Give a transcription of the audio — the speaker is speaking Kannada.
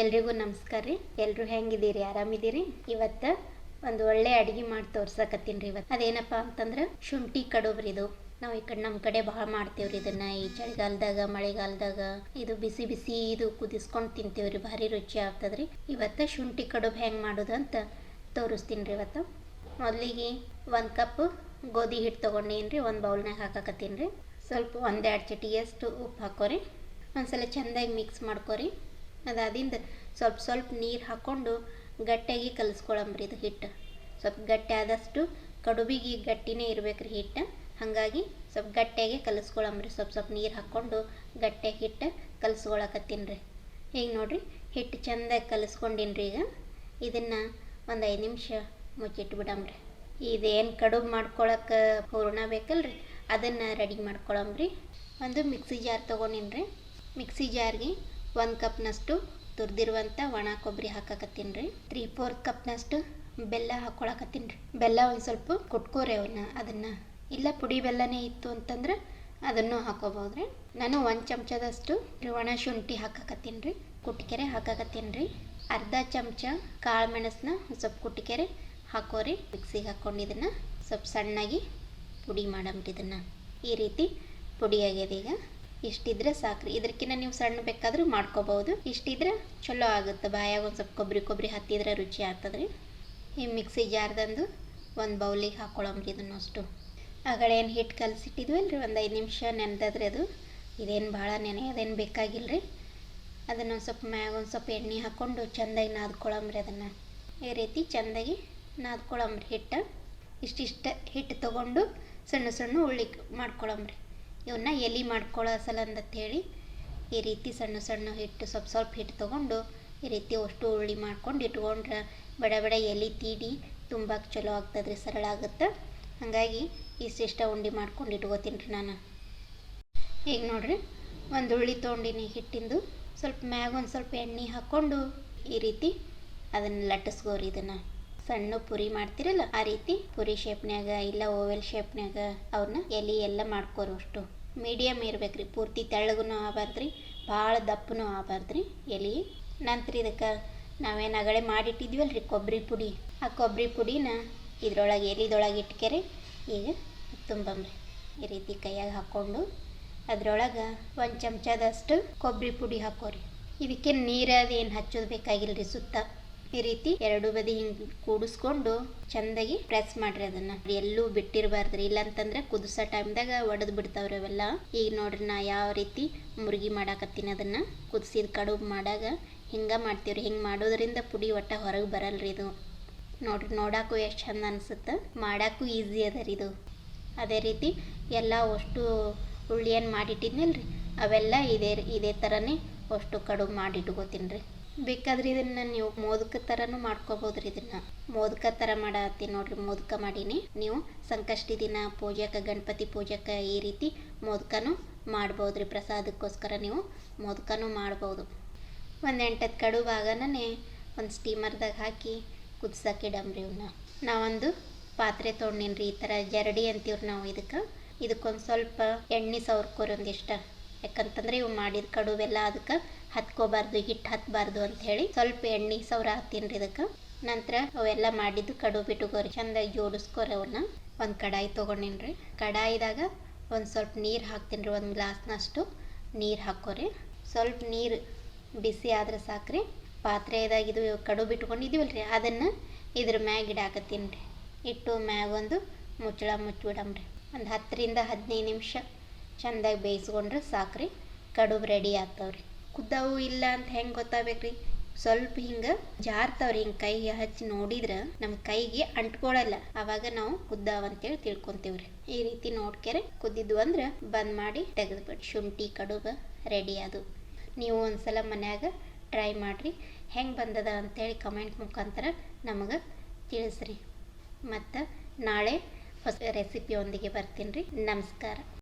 ಎಲ್ರಿಗೂ ನಮಸ್ಕಾರ ರೀ. ಎಲ್ರು ಹೆಂಗಿದ್ದೀರಿ? ಆರಾಮಿದ್ದೀರಿ? ಇವತ್ತ ಒಂದು ಒಳ್ಳೆ ಅಡಿಗೆ ಮಾಡಿ ತೋರ್ಸಕತ್ತೀನಿ ರೀ ಇವತ್ತು. ಅದೇನಪ್ಪ ಅಂತಂದ್ರೆ ಶುಂಠಿ ಕಡುಬ್ರಿ ಇದು. ನಾವು ಈ ಕಡೆ ನಮ್ಮ ಕಡೆ ಭಾಳ ಮಾಡ್ತೇವ್ರಿ ಇದನ್ನ. ಈ ಚಳಿಗಾಲದಾಗ, ಮಳೆಗಾಲದಾಗ ಇದು ಬಿಸಿ ಬಿಸಿ ಇದು ಕುದಿಸ್ಕೊಂಡು ತಿಂತೀವ್ರಿ ಭಾರಿ ರುಚಿ ಆಗ್ತದ್ರಿ. ಇವತ್ತು ಶುಂಠಿ ಕಡುಬು ಹೆಂಗೆ ಮಾಡೋದು ಅಂತ ತೋರಿಸ್ತೀನಿ ರೀ ಇವತ್ತು. ಮೊದಲಿಗೆ ಒಂದು ಕಪ್ ಗೋಧಿ ಹಿಟ್ಟು ತೊಗೊಂಡೇನು ರೀ ಒಂದು ಬೌಲ್ನಾಗ ಹಾಕಕತ್ತೀನಿ ರೀ. ಸ್ವಲ್ಪ ಒಂದೆರಡು ಚಟಿಯಷ್ಟು ಉಪ್ಪು ಹಾಕೋರಿ. ಒಂದ್ಸಲ ಚೆಂದಾಗಿ ಮಿಕ್ಸ್ ಮಾಡ್ಕೊರಿ. ಅದಾದಿಂದ ಸ್ವಲ್ಪ ಸ್ವಲ್ಪ ನೀರು ಹಾಕ್ಕೊಂಡು ಗಟ್ಟಿಯಾಗಿ ಕಲಿಸ್ಕೊಳಂಬ್ರಿ ಇದು ಹಿಟ್ಟು. ಸ್ವಲ್ಪ ಗಟ್ಟಿ ಆದಷ್ಟು ಕಡುಬಿಗೆ ಗಟ್ಟಿನೇ ರೀ ಹಿಟ್ಟು. ಹಾಗಾಗಿ ಸ್ವಲ್ಪ ಗಟ್ಟಿಯಾಗಿ ಕಲಿಸ್ಕೊಳಂಬ್ರಿ. ಸ್ವಲ್ಪ ಸ್ವಲ್ಪ ನೀರು ಹಾಕ್ಕೊಂಡು ಗಟ್ಟಿಯಾಗಿ ಹಿಟ್ಟು ಕಲಿಸ್ಕೊಳಕತ್ತೀನಿ ರೀ. ಈಗ ನೋಡಿರಿ ಹಿಟ್ಟು ಚೆಂದಾಗಿ ಕಲಿಸ್ಕೊಂಡಿನಿ ರೀ ಈಗ. ಇದನ್ನು ಒಂದು ಐದು ನಿಮಿಷ ಮುಚ್ಚಿಟ್ಬಿಡಂಬ್ರಿ. ಇದೇನು ಕಡುಬು ಮಾಡ್ಕೊಳಕ್ಕೆ ಹೂರಣ ಬೇಕಲ್ರಿ? ಅದನ್ನು ರೆಡಿ ಮಾಡ್ಕೊಳಂಬ್ರಿ. ಒಂದು ಮಿಕ್ಸಿ ಜಾರ್ ತೊಗೊಂಡಿನ್ರಿ. ಮಿಕ್ಸಿ ಜಾರ್ಗೆ ಒಂದು ಕಪ್ನಷ್ಟು ತುರಿದಿರುವಂಥ ಒಣ ಕೊಬ್ಬರಿ ಹಾಕಕತ್ತೀನಿ ರೀ ತ್ರೀ ಫೋರ್ತ್ ಕಪ್ನಷ್ಟು ಬೆಲ್ಲ ಹಾಕ್ಕೊಳಕತ್ತೀನಿ ರೀ ಬೆಲ್ಲ ಒಂದು ಸ್ವಲ್ಪ ಕುಟ್ಕೋರಿ ಅವನ್ನ ಅದನ್ನು. ಇಲ್ಲ ಪುಡಿ ಬೆಲ್ಲನೇ ಇತ್ತು ಅಂತಂದ್ರೆ ಅದನ್ನು ಹಾಕೋಬೋದು ರೀ ನಾನು ಒಂದು ಚಮಚದಷ್ಟು ಒಣ ಶುಂಠಿ ಹಾಕಕತ್ತೀನಿ ರೀ ಕುಟ್ಕೆರೆ ಹಾಕಕತ್ತೀನಿ ರೀ ಅರ್ಧ ಚಮಚ ಕಾಳು ಮೆಣಸನ್ನ ಸ್ವಲ್ಪ ಕುಟ್ಕೆರೆ ಹಾಕೋರಿ. ಮಿಕ್ಸಿಗೆ ಹಾಕ್ಕೊಂಡು ಇದನ್ನು ಸ್ವಲ್ಪ ಸಣ್ಣಾಗಿ ಪುಡಿ ಮಾಡಂಬ್ರಿ ಇದನ್ನು. ಈ ರೀತಿ ಪುಡಿ ಈಗ. ಇಷ್ಟಿದ್ರೆ ಸಾಕ್ರಿ. ಇದಕ್ಕಿಂತ ನೀವು ಸಣ್ಣ ಬೇಕಾದ್ರೂ ಮಾಡ್ಕೋಬಹುದು. ಇಷ್ಟಿದ್ರೆ ಚಲೋ ಆಗುತ್ತೆ. ಬಾಯಾಗ ಒಂದು ಸ್ವಲ್ಪ ಕೊಬ್ಬರಿ ಕೊಬ್ಬರಿ ಹತ್ತಿದ್ರೆ ರುಚಿ ಆಗ್ತದ್ರಿ. ಈ ಮಿಕ್ಸಿ ಜಾರ್ದಂದು ಒಂದು ಬೌಲಿಗೆ ಹಾಕ್ಕೊಳ್ಳೋಮ್ರಿ ಇದನ್ನು ಅಷ್ಟು ಆಗಳ ಏನು ಹಿಟ್ಟು ಕಲಸಿಟ್ಟಿದ್ವಲ್ಲ ರೀ ಒಂದು ಐದು ನಿಮಿಷ ನೆನೆದದ್ರಿ ಅದು ಇದೇನು ಭಾಳ ನೆನೆಯೋದೇನು ಬೇಕಾಗಿಲ್ಲ ರೀ ಅದನ್ನು ಒಂದು ಸ್ವಲ್ಪ ಮ್ಯಾಗ ಒಂದು ಸ್ವಲ್ಪ ಎಣ್ಣೆ ಹಾಕ್ಕೊಂಡು ಚೆಂದಾಗಿ ನಾದ್ಕೊಳಂಬ್ರಿ ಅದನ್ನು. ಈ ರೀತಿ ಚೆಂದಾಗಿ ನಾದ್ಕೊಳಂಬ್ರಿ ಹಿಟ್ಟು. ಇಷ್ಟಿಷ್ಟ ಹಿಟ್ಟು ತೊಗೊಂಡು ಸಣ್ಣ ಸಣ್ಣ ಉಳ್ಳಿ ಮಾಡ್ಕೊಳಂಬ್ರಿ ಇವನ್ನ ಎಲೆ ಮಾಡ್ಕೊಳ್ಳೋ ಸಲ ಹೇಳಿ, ಈ ರೀತಿ ಸಣ್ಣ ಸಣ್ಣ ಹಿಟ್ಟು ಸ್ವಲ್ಪ ಸ್ವಲ್ಪ ಹಿಟ್ಟು ತೊಗೊಂಡು, ಈ ರೀತಿ ಅಷ್ಟು ಉರುಳಿ ಮಾಡ್ಕೊಂಡು ಇಟ್ಕೊಂಡ್ರೆ ಬಡ ಬಡ ಎಲೆ ತೀಡಿ ತುಂಬಕ್ಕೆ ಚಲೋ ಆಗ್ತದ್ರಿ, ಸರಳ ಆಗುತ್ತೆ. ಹಾಗಾಗಿ ಇಷ್ಟಿಷ್ಟ ಉಂಡೆ ಮಾಡ್ಕೊಂಡು ಇಟ್ಕೋತೀನಿ ರೀ ನಾನು. ಈಗ ನೋಡಿರಿ, ಒಂದು ಉಳ್ಳಿ ತೊಗೊಂಡಿನಿ ಹಿಟ್ಟಿಂದು, ಸ್ವಲ್ಪ ಮ್ಯಾಗ ಒಂದು ಸ್ವಲ್ಪ ಎಣ್ಣೆ ಹಾಕ್ಕೊಂಡು ಈ ರೀತಿ ಅದನ್ನು ಲಟ್ಟಿಸ್ಕೋರಿ ಇದನ್ನು. ಸಣ್ಣ ಪುರಿ ಮಾಡ್ತಿರಲ್ಲ, ಆ ರೀತಿ ಪುರಿ ಶೇಪ್ನ್ಯಾಗ ಇಲ್ಲ ಓವೆಲ್ ಶೇಪ್ನ್ಯಾಗ ಅವ್ರನ್ನ ಎಲೆ ಎಲ್ಲ ಮಾಡ್ಕೋರು ಅಷ್ಟು. ಮೀಡಿಯಮ್ ರೀ ಪೂರ್ತಿ ತೆಳ್ಳಗೂ ಆಗಬಾರ್ದ್ರಿ, ಭಾಳ ದಪ್ಪನೂ ಆಗಬಾರ್ದ್ರಿ ಎಲೆ. ನಂತರ ಇದಕ್ಕೆ ನಾವೇನು ಅಗಳೆ ರೀ ಕೊಬ್ಬರಿ ಪುಡಿ. ಆ ಕೊಬ್ಬರಿ ಪುಡಿನ ಇದ್ರೊಳಗೆ ಎಲಿದೊಳಗೆ ಇಟ್ಕೆರೆ, ಈಗ ತುಂಬಂಬ್ರಿ. ಈ ರೀತಿ ಕೈಯಾಗ ಹಾಕ್ಕೊಂಡು ಅದ್ರೊಳಗೆ ಒಂದು ಚಮಚದಷ್ಟು ಕೊಬ್ಬರಿ ಪುಡಿ ಹಾಕೋರಿ. ಇದಕ್ಕೆ ನೀರದೇನು ಹಚ್ಚೋದು ರೀ ಸುತ್ತ. ಈ ರೀತಿ ಎರಡು ಬದಿ ಹಿಂಗೆ ಕೂಡಿಸ್ಕೊಂಡು ಚೆಂದಾಗಿ ಪ್ರೆಸ್ ಮಾಡ್ರಿ ಅದನ್ನ. ಎಲ್ಲೂ ಬಿಟ್ಟಿರಬಾರ್ದ್ರಿ. ಇಲ್ಲಂತಂದ್ರೆ ಕುದಿಸೋ ಟೈಮ್ದಾಗ ಒಡೆದು ಬಿಡ್ತಾವ್ರಿ ಅವೆಲ್ಲ. ಈಗ ನೋಡ್ರಿ ನಾ ಯಾವ ರೀತಿ ಮುರುಗಿ ಮಾಡಾಕತ್ತೀನಿ ಅದನ್ನ. ಕುದಿಸಿದ ಕಡುಬು ಮಾಡಾಗ ಹಿಂಗ ಮಾಡ್ತೀವ್ರಿ. ಹಿಂಗೆ ಮಾಡೋದ್ರಿಂದ ಪುಡಿ ಒಟ್ಟ ಹೊರಗೆ ಬರಲ್ರಿ ಇದು. ನೋಡ್ರಿ, ನೋಡಾಕು ಎಷ್ಟು ಚಂದ ಅನ್ಸುತ್ತೆ. ಮಾಡಾಕು ಈಸಿ ಅದ ರೀ ಇದು. ಅದೇ ರೀತಿ ಎಲ್ಲ ಅಷ್ಟು ಉಳ್ಳಿಯನ್ನು ಮಾಡಿಟ್ಟಿದ್ನಲ್ರಿ. ಅವೆಲ್ಲ ಇದೇ ಇದೇ ಥರನೇ ಅಷ್ಟು ಕಡುಬು ಮಾಡಿಟ್ಕೋತೀನಿ ರೀ ಬೇಕಾದ್ರೆ ಇದನ್ನ ನೀವು ಮೋದಕ ಥರನೂ ರೀ ಇದನ್ನ. ಮೋದಕ ಥರ ಮಾಡತ್ತೀನಿ ನೋಡ್ರಿ, ಮೋದಕ ಮಾಡೀನಿ. ನೀವು ಸಂಕಷ್ಟಿ ದಿನ ಪೂಜೆಗೆ ಗಣಪತಿ ಪೂಜೆಗೆ ಈ ರೀತಿ ಮೋದಕನು ಮಾಡ್ಬೋದು ರೀ ಪ್ರಸಾದಕ್ಕೋಸ್ಕರ ನೀವು ಮೋದಕನೂ ಮಾಡ್ಬೋದು. ಒಂದು ಎಂಟತ್ತು ಕಡು ಆಗನೇ ಒಂದು ಸ್ಟೀಮರ್ದಾಗ ಹಾಕಿ ಕುದ್ಸಕ್ಕೆ ಇಡಮ್ರಿ ಇವನ್ನ ನಾವೊಂದು ಪಾತ್ರೆ ತೊಗೊಂಡಿನ್ರಿ ಈ ಥರ ಜರಡಿ ಅಂತೀವ್ರಿ ನಾವು ಇದಕ್ಕೆ. ಇದಕ್ಕೊಂದು ಸ್ವಲ್ಪ ಎಣ್ಣೆ ಸವರ್ಕೋರಿ ಒಂದಿಷ್ಟ. ಯಾಕಂತಂದ್ರೆ ಇವು ಮಾಡಿದ ಕಡುವೆಲ್ಲ ಅದಕ್ಕೆ ಹತ್ಕೋಬಾರ್ದು ಹಿಟ್ಟು ಹತ್ತಬಾರ್ದು ಅಂತ ಹೇಳಿ ಸ್ವಲ್ಪ ಎಣ್ಣೆ ಸೌರ ಹಾಕ್ತೀನಿ ರೀ ಇದಕ್ಕೆ. ನಂತರ ಅವೆಲ್ಲ ಮಾಡಿದ್ದು ಕಡು ಇಟ್ಕೋರಿ ಚೆಂದಾಗಿ ಜೋಡಿಸ್ಕೋರಿ ಅವನ್ನ ಒಂದು ಕಡಾಯಿ ತೊಗೊಂಡಿನಿ ಕಡಾಯಿದಾಗ ಒಂದು ಸ್ವಲ್ಪ ನೀರು ಹಾಕ್ತೀನಿ ರೀ, ಒಂದು ಗ್ಲಾಸ್ನಷ್ಟು ನೀರು ಹಾಕೋರಿ ಸ್ವಲ್ಪ ನೀರು ಬಿಸಿ ಆದ್ರೆ ಸಾಕ್ರಿ. ಪಾತ್ರೆದಾಗ ಇದು ಕಡು ಇಟ್ಕೊಂಡಿದ್ದೀವಲ್ಲ ರೀ, ಅದನ್ನು ಇದ್ರ ಮ್ಯಾಗ ಇಡಾಕತ್ತೀನಿ ರೀ. ಇಟ್ಟು ಮ್ಯಾಗ ಒಂದು ಮುಚ್ಚಳ ಮುಚ್ಚಿಬಿಡಮ್ರಿ ಒಂದು ಹತ್ತರಿಂದ ಹದಿನೈದು ನಿಮಿಷ ಚೆಂದಾಗಿ ಬೇಯಿಸ್ಕೊಂಡ್ರೆ ಸಾಕ್ರಿ, ಕಡುಬು ರೆಡಿ ಆಗ್ತಾವ್ರಿ. ಕುದ್ದವು ಇಲ್ಲ ಅಂತ ಹೆಂಗೆ ಗೊತ್ತಾಗ್ಬೇಕ್ರಿ? ಸ್ವಲ್ಪ ಹಿಂಗೆ ಜಾರ್ತಾವ್ರಿ ಹಿಂಗೆ ಕೈಗೆ ಹಚ್ಚಿ ನೋಡಿದ್ರೆ ನಮ್ಮ ಕೈಗೆ ಅಂಟ್ಕೊಳ್ಳಲ್ಲ ಅವಾಗ ನಾವು ಕುದ್ದಾವ ಅಂತೇಳಿ ತಿಳ್ಕೊಂತೀವ್ರಿ. ಈ ರೀತಿ ನೋಡ್ಕೆರೆ ಕುದ್ದಿದ್ವು ಅಂದ್ರೆ ಬಂದ್ ಮಾಡಿ ತೆಗೆದ್ಬಿಟ್ಟು ಶುಂಠಿ, ಕಡುಬು ರೆಡಿ ಅದು. ನೀವು ಒಂದ್ಸಲ ಮನ್ಯಾಗ ಟ್ರೈ ಮಾಡಿರಿ. ಹೆಂಗೆ ಬಂದದ ಅಂತೇಳಿ ಕಮೆಂಟ್ ಮುಖಾಂತರ ನಮಗೆ ತಿಳಿಸ್ರಿ. ಮತ್ತು ನಾಳೆ ಹೊಸ ರೆಸಿಪಿಯೊಂದಿಗೆ ಬರ್ತೀನಿ ರೀ ನಮಸ್ಕಾರ.